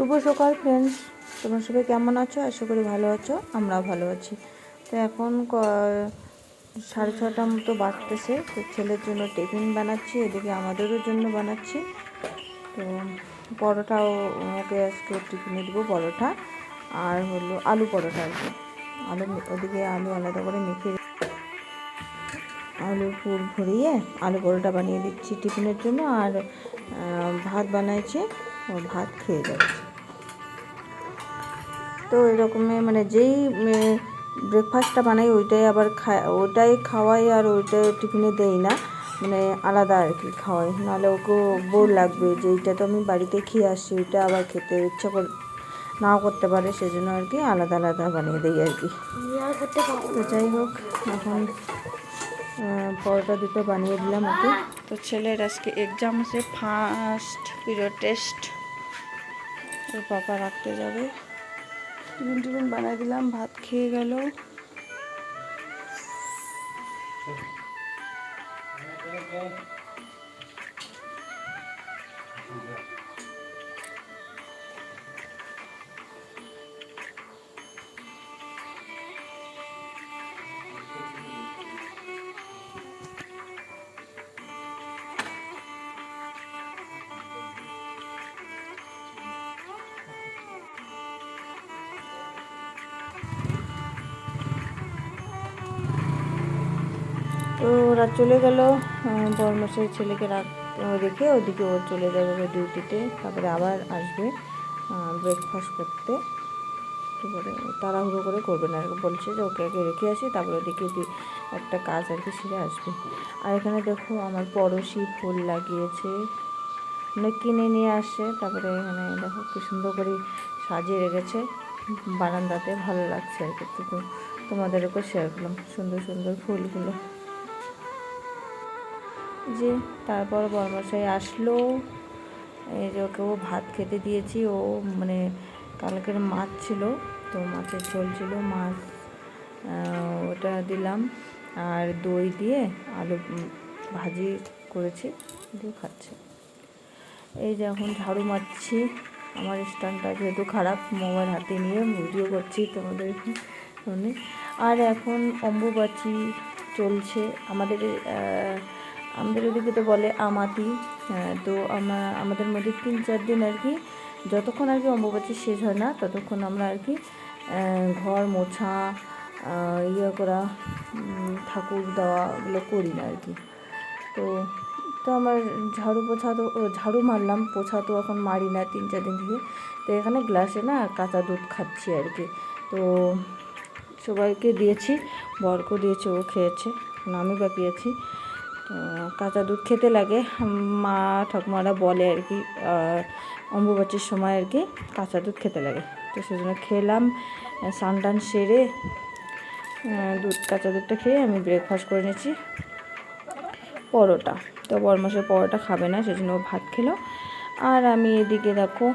শুভ সকাল ফ্রেন্ডস তোমরা সবাই কেমন আছো? আশা করি ভালো আছো, আমরাও ভালো আছি। তো এখন সাড়ে ছটা মতো বাজতেছে, তো ছেলের জন্য টিফিন বানাচ্ছি, এদিকে আমাদেরও জন্য বানাচ্ছি। তো পরোটাও ওকে আজকে টিফিনে দেবো, পরোটা। আর হলো আলু পরোটা আর কি। আলু ওদিকে আলু আলাদা করে মেখে আলু পুর ভরিয়ে আলু পরোটা বানিয়ে দিচ্ছি টিফিনের জন্য। আর ভাত বানাইছে, ও ভাত খেয়ে যাচ্ছে। তো এরকমই মানে যেই ব্রেকফাস্টটা বানাই ওইটাই আবার খা ওইটাই খাওয়াই আর ওইটা টিফিনে দেই না। মানে আলাদা আর কি খাওয়াই। নাহলে ওকে বোর লাগবে যে এইটা তো আমি বাড়িতে খেয়ে আসছি, ওইটা আবার খেতে ইচ্ছা কর, নাও করতে পারে, সেজন্য আর কি আলাদা আলাদা বানিয়ে দিই আর কি। তো যাই হোক, এখন পরোটা দুটো বানিয়ে দিলাম ওকে। তো ছেলের আজকে এক্সাম আছে ফার্স্ট পিরিয়ড টেস্ট ওর পাপা রাখতে যাবে। টিফিন টিফিন বানাই দিলাম ভাত খেয়ে গেল। তো ওরা চলে গেল বর্মশের ছেলেকে রাখ রেখে ওদিকে ও চলে যাবে ডিউটিতে। তারপরে আবার আসবে ব্রেকফাস্ট করতে। তারপরে তাড়াহুড়ো করে করবে না, বলছে যে ওকে আগে রেখে আসি, তারপরে ওদিকে একটা কাজ আর কি সেরে আসবে। আর এখানে দেখো আমার পড়োশি ফুল লাগিয়েছে মানে কিনে নিয়ে আসে। তারপরে এখানে দেখো কি সুন্দর করে সাজিয়ে রেখেছে, বারান্দাতে ভালো লাগছে আর কি। তো তোমাদেরকে শেয়ার করলাম, সুন্দর সুন্দর ফুলগুলো। যে তারপর বর্মশাই আসলো। এই যে ওকেও ভাত খেতে দিয়েছি, ও মানে কালকের মাছ ছিল, তো মাছের ঝোল ছিল, মাছ ওটা দিলাম। আর দই দিয়ে আলু ভাজি করেছি, দিয়ে খাচ্ছে। এই যে এখন ঝাড়ু মারছি, আমার স্ট্যান্ডটা যেহেতু খারাপ, মোবাইল হাতে নিয়ে ভিডিও করছি তোমাদের ফোনে আর এখন অম্বুবাচি চলছে, আমাদের আমাদের ওদিকে তো বলে আমাতি আহ, তো আমার আমাদের মধ্যে তিন চার দিন আর কি যতক্ষণ আর কি অম্বুবাচি শেষ হয় না ততক্ষণ আমরা আর কি ঘর মোছা ইয়ে করা ঠাকুর দেওয়া ওগুলো করি না আর কি। তো তো আমার ঝাড়ু পোছা তো ঝাড়ু মারলাম পোছা তো এখন মারি না তিন চার দিন থেকে। তো এখানে গ্লাসে না কাঁচা দুধ খাচ্ছি আর কি। তো সবাইকে দিয়েছি বরকেও দিয়েছি ও খেয়েছে আমি বাপিয়েছি তো কাঁচা দুধ খেতে লাগে। মা ঠাকুমারা বলে আর কি অম্বুবাচীর সময় আর কি কাঁচা দুধ খেতে লাগে। তো সেজন্য খেলাম, স্নান টান সেরে দুধ, কাঁচা দুধটা খেয়ে আমি ব্রেকফাস্ট করে নিয়েছি। পরোটা। তো বরমাসের পরোটা খাবে না, সেজন্য ভাত খেলো। আর আমি এদিকে দেখো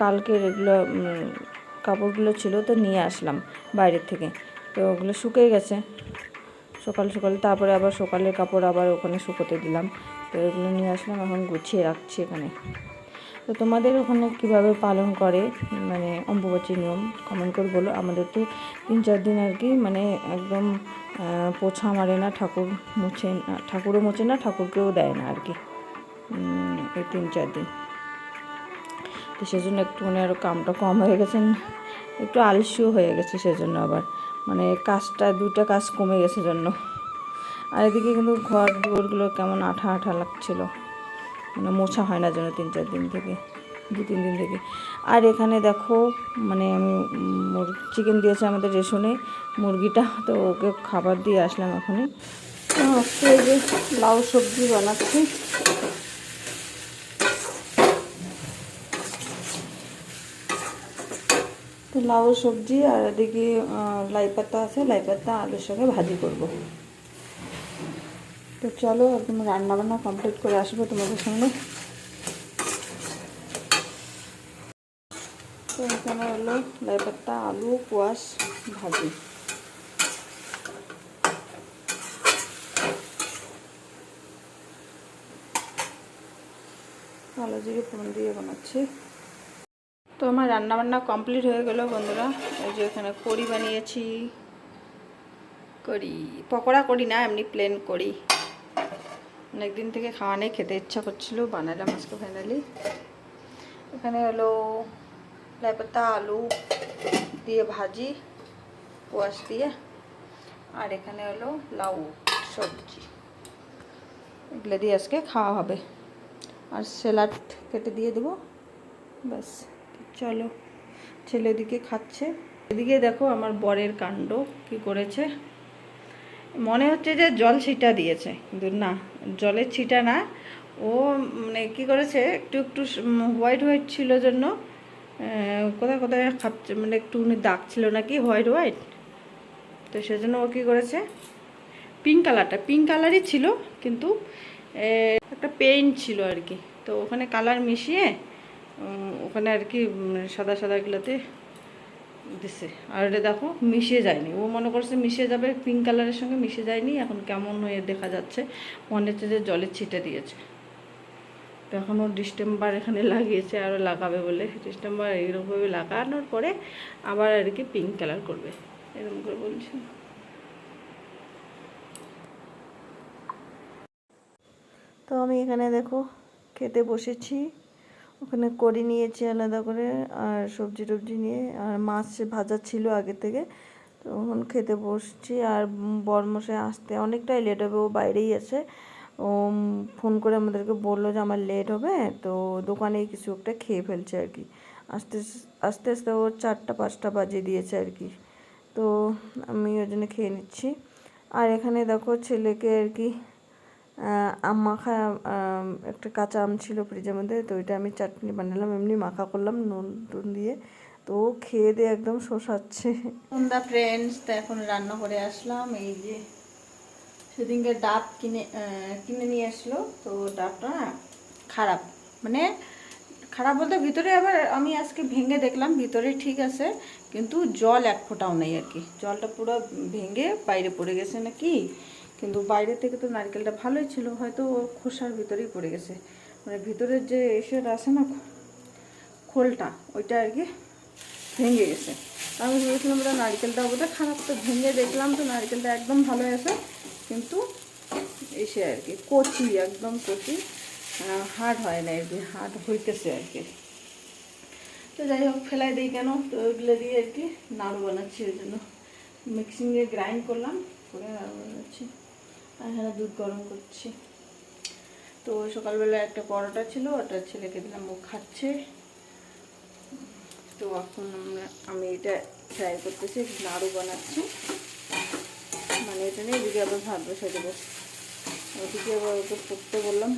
কালকের এগুলো কাপড়গুলো ছিল তো নিয়ে আসলাম বাইরের থেকে। তো ওগুলো শুকিয়ে গেছে। সকাল সকাল, তারপরে আবার সকালের কাপড় আবার ওখানে শুকোতে দিলাম। তো এগুলো নিয়ে আসলাম, এখন গুছিয়ে রাখছি এখানে। তো তোমাদের ওখানে কীভাবে পালন করে? মানে অম্বুবাচী নিয়ম কমেন্ট করে বলো। আমাদের তো তিন চার দিন আর কি মানে একদম পোছা মারে না, ঠাকুর মুছে না, ঠাকুরও মুছে না, ঠাকুরকেও দেয় না আর কি। এই তিন চার দিন। তো সেজন্য একটুখানি আরও কামটা কম হয়ে গেছে, একটু আলসিও হয়ে গেছে সেজন্য আবার। মানে কাজটা দুটা কাজ কমে গেছে জন্য। আর এদিকে কিন্তু ঘর দুয়ারগুলো কেমন আঠা আঠা লাগছিল। মানে মোছা হয় না জন্য তিন চার দিন থেকে, দু তিন দিন থেকে। আর এখানে দেখো মানে আমি চিকেন দিয়েছে আমাদের রেশনে মুরগিটা, তো ওকে খাবার দিয়ে আসলাম এখনই। লাউ সবজি বানাচ্ছি। তো লাউ, সবজি আর এদিকে লাই পাতা আছে, লাই পাতা, আলুর সঙ্গে ভাজি করব। তো চলো, একদম রান্না বান্না কমপ্লিট করে আসব তোমাদের সঙ্গে। তো এখানে হলো লাই পাতা, আলু, কোয়াশ, ভাজি। কালো জিরে ফোড়ন দিয়ে বানাচ্ছি। তো আমার রান্না বান্না কমপ্লিট হয়ে গেল বন্ধুরা। ওই যে এখানে কড়ি বানিয়েছি। করি পকোড়া করি না, এমনি প্লেন করি অনেকদিন থেকে খাওয়া নেই, খেতে ইচ্ছা করছিল, বানালাম আজকে ফাইনালি এখানে হলো লাইপাতা আলু দিয়ে ভাজি কোয়াশ দিয়ে। আর এখানে হলো লাউ সবজি। এগুলো দিয়ে আজকে খাওয়া হবে। আর স্যালাড কেটে দিয়ে দেবো, ব্যাস। চলো, ছেলে এদিকে খাচ্ছে। এদিকে দেখো আমার বরের কাণ্ড, কি করেছে? মনে হচ্ছে যে জল ছিটা দিয়েছে, কিন্তু না, জলের ছিটা না। ও মানে কি করেছে, একটু একটু হোয়াইট হোয়াইট ছিল জন্য কোথায় কোথায় খাচ্ছে মানে একটু দাগ ছিল নাকি হোয়াইট হোয়াইট তো সেজন্য ও কী করেছে? পিঙ্ক কালারটা পিঙ্ক কালারই ছিল, কিন্তু একটা পেইন্ট ছিল আর কি। তো ওখানে কালার মিশিয়ে ওখানে আর কি সাদা সাদাগুলোতে দিছে। আর এটা দেখো, মিশে যায়নি। ও মনে করছে মিশে যাবে পিঙ্ক কালারের সঙ্গে মিশে যায়নি। এখন কেমন হয়ে দেখা যাচ্ছে। মনে হচ্ছে যে জলের ছিটে দিয়েছে। তো এখন ও ডিস্টেম্বার এখানে লাগিয়েছে আরও লাগাবে বলে। ডিস্টেম্বার এইরকমভাবে লাগানোর পরে আবার আর কি পিঙ্ক কালার করবে। এরকম করে বলছি। তো আমি এখানে দেখো, খেতে বসেছি। ওখানে করি নিয়েছি আলাদা করে আর সবজি টবজি নিয়ে। আর মাছ ভাজা ছিল আগে থেকে। তো এখন খেতে বসছি। আর বরমশাই আসতে অনেকটাই লেট হবে, ও বাইরেই আছে। ও ফোন করে আমাদেরকে বলল যে আমার লেট হবে। তো দোকানেই কিছু একটা খেয়ে ফেলছে আর কি। আস্তে আস্তে আস্তে ও চারটা, পাঁচটা বাজে দিয়েছে আর কি। তো আমি ওই জন্য খেয়ে নিচ্ছি। আর এখানে দেখো ছেলেকে আর কি আম মাখা একটা কাঁচা আম ছিল ফ্রিজের মধ্যে, তো ওইটা আমি চাটনি বানালাম, এমনি মাখা করলাম, নুন টুন দিয়ে, তো খেয়ে দিয়ে একদম শোষাচ্ছে। সন্ধ্যা ফ্রেন্ডস তো এখন রান্না করে আসলাম, এই যে সেদিনকে ডাব কিনে কিনে নিয়ে আসলো, তো ডাবটা খারাপ মানে খারাপ বলতে ভিতরে আবার আমি আজকে ভেঙে দেখলাম, ভিতরে ঠিক আছে, কিন্তু জল এক ফোঁটাও নেই আর কি, জলটা পুরো ভেঙে বাইরে পড়ে গেছে নাকি কিন্তু বাইরে থেকে তো নারকেলটা ভালোই ছিল, হয়তো খোসার ভিতরেই পড়ে গেছে। মানে ভিতরের যে এসেটা আছে না, খোলটা, ওইটা আর কি ভেঙে গেছে। আমি ভেবেছিলাম ওটা নারকেলটা বোধহয় খারাপ তো ভেঙে দেখলাম তো নারকেলটা একদম ভালো আছে, কিন্তু এসে আর কি, কচি, একদম কচি হার্ড হয় না আর কি, হার্ড হইতেছে আর কি। তো যাই হোক, ফেলাই দিই কেন? তো ওইগুলো দিয়ে আর কি নাড়ু বানাচ্ছি, ওই জন্য। মিক্সিংয়ে গ্রাইন্ড করলাম, করে নাড়ু বানাচ্ছি এখানে দুধ গরম করছি। তো সকালবেলা একটা পরোটা ছিল, ওটা ছেলেকে দিলাম, ও খাচ্ছে। তো এখন আমরা, আমি এটা ফ্রাই করতেছি নাড়ু বানাচ্ছি। মানে এটা নিয়ে এদিকে আবার ভাত বসে দেবো। ওদিকে আবার ওকে পড়তে বললাম